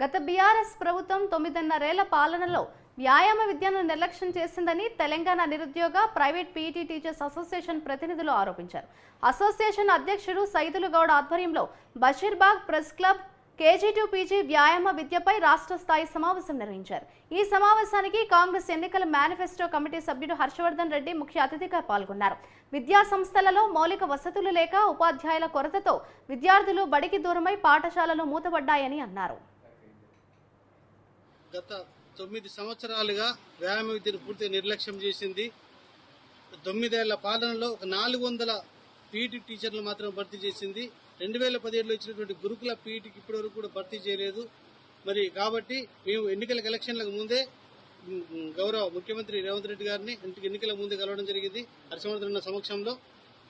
గత బీఆర్ఎస్ ప్రభుత్వం తొమ్మిదిన్నరేళ్ళ పాలనలో వ్యాయామ విద్యను నిర్లక్ష్యం చేసిందని తెలంగాణ నిరుద్యోగ ప్రైవేట్ పీఈటీ టీచర్స్ అసోసియేషన్ ప్రతినిధులు ఆరోపించారు. అసోసియేషన్ అధ్యక్షుడు సైదులు గౌడ్ ఆధ్వర్యంలో Basheerbagh press club KG to PG వ్యాయామ విద్యపై రాష్ట్ర స్థాయి సమావేశం నిర్వహించారు. ఈ సమావేశానికి కాంగ్రెస్ ఎన్నికల మేనిఫెస్టో కమిటీ సభ్యుడు హర్షవర్ధన్ రెడ్డి ముఖ్య అతిథిగా పాల్గొన్నారు. విద్యా సంస్థలలో మౌలిక వసతులు లేక ఉపాధ్యాయుల కొరతతో విద్యార్థులు బడికి దూరమై పాఠశాలలు మూతపడ్డాయని అన్నారు. గత తొమ్మిది సంవత్సరాలుగా వ్యాయామ విద్యను పూర్తిగా నిర్లక్ష్యం చేసింది. తొమ్మిదేళ్ళ పాలనలో ఒక నాలుగు వందల పీఈటీ టీచర్లు మాత్రం భర్తీ చేసింది. రెండు వేల పదిహేడులో ఇచ్చినటువంటి గురుకుల పీఈటీకి ఇప్పటి వరకు కూడా భర్తీ చేయలేదు. మరి కాబట్టి మేము ఎన్నికల ఎలక్షన్లకు ముందే గౌరవ ముఖ్యమంత్రి రేవంత్ రెడ్డి గారిని ఇంటికి ఎన్నికల ముందే కలవడం జరిగింది. హర్షవర్ధన్ సమక్షంలో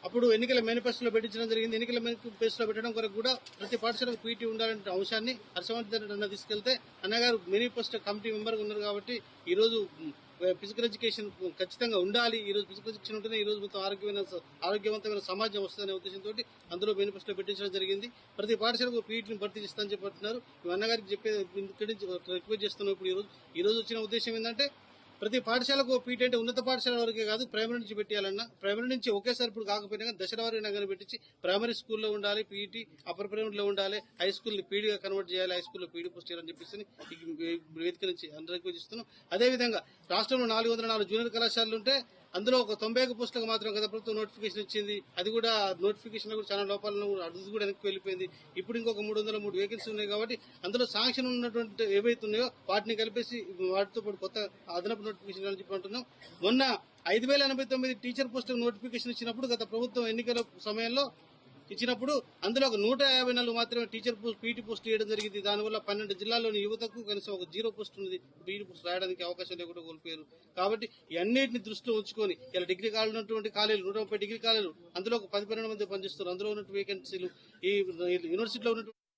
అప్పుడు ఎన్నికల మేనిఫెస్టోలో పెట్టించడం జరిగింది. ఎన్నికల మేనిఫెస్టోలో పెట్టడం కొరకు కూడా ప్రతి పాఠశాలకు పీటీ ఉండాలనే అంశాన్ని హర్షవర్ధన్ అన్న తీసుకెళ్తే అన్నగారు మేనిఫెస్టో కమిటీ మెంబర్గా ఉన్నారు కాబట్టి ఈ రోజు ఫిజికల్ ఎడ్యుకేషన్ ఖచ్చితంగా ఉండాలి. ఈ రోజు ఫిజికల్ ఎడ్యుకేషన్ ఉంటేనే ఈ రోజు మొత్తం ఆరోగ్యమైన ఆరోగ్యవంతమైన సమాజం వస్తుందనే ఉద్దేశంతో అందులో మేనిఫెస్టో పెట్టించడం జరిగింది. ప్రతి పాఠశాలకు పీటీని భర్తీ చేస్తానని చెప్పంటున్నారు మీ అన్నగారికి చెప్పే రిక్వెస్ట్ చేస్తున్నాం ఇప్పుడు ఈ రోజు ఈ రోజు వచ్చిన ఉద్దేశం ఏంటంటే ప్రతి పాఠశాలకు పీటీ అంటే ఉన్నత పాఠశాల వరకే కాదు ప్రైమరీ నుంచి పెట్టాలన్నా ప్రైమరీ నుంచి ఒకేసారి ఇప్పుడు కాకపోయినా కానీ దశల వారి నగరం పెట్టించి ప్రైమరీ స్కూల్లో ఉండాలి పీఈటీ అప్పర్ ప్రైమరీలో ఉండాలి హై స్కూల్ని పీడీగా కన్వర్ట్ చేయాలి హై స్కూల్లో పీడీ పోస్ట్ చేయాలని చెప్పేసి వేదిక నుంచి అందరూ రిక్వెస్ట్ అదేవిధంగా రాష్ట్రంలో నాలుగు వందల నాలుగు జూనియర్ కళాశాలలు ఉంటే అందులో ఒక తొంభై ఒక పుస్తకం మాత్రం గత ప్రభుత్వం నోటిఫికేషన్ ఇచ్చింది. అది కూడా నోటిఫికేషన్ కూడా చాలా లోపాలను అది కూడా వెనక్కి వెళ్ళిపోయింది. ఇప్పుడు ఇంకొక మూడు వందల మూడు వేకెన్సీ ఉన్నాయి కాబట్టి అందులో శాంక్షన్ ఉన్నటువంటి ఏవైతే ఉన్నాయో వాటిని కలిపేసి వాటితో పాటు కొత్త అదనపు నోటిఫికేషన్ అని చెప్పి అంటున్నాం. మొన్న ఐదు వేల ఎనభై తొమ్మిది టీచర్ పోస్టులకు నోటిఫికేషన్ ఇచ్చినప్పుడు గత ప్రభుత్వం ఎన్నికల సమయంలో ఇచ్చినప్పుడు అందులో ఒక నూట యాభై నాలుగు మాత్రమే టీచర్ పోస్ట్ పీటీ పోస్ట్ ఇవ్వడం జరిగింది. దానివల్ల పన్నెండు జిల్లాల్లోని యువతకు కనీసం ఒక జీరో పోస్ట్ ఉంది పీటీ పోస్ట్ రాయడానికి అవకాశం లేకుండా కోల్పోయారు. కాబట్టి ఈ దృష్టిలో ఉంచుకొని ఇలా డిగ్రీ కాలేజ్ ఉన్నటువంటి కాలేజీలు నూట ముప్పై డిగ్రీ కాలేజీలు అందులో ఒక పది పన్నెండు మంది పనిచేస్తారు. అందులో ఉన్నటువంటి వేకెన్సీలు ఈ యూనివర్సిటీలో ఉన్నటువంటి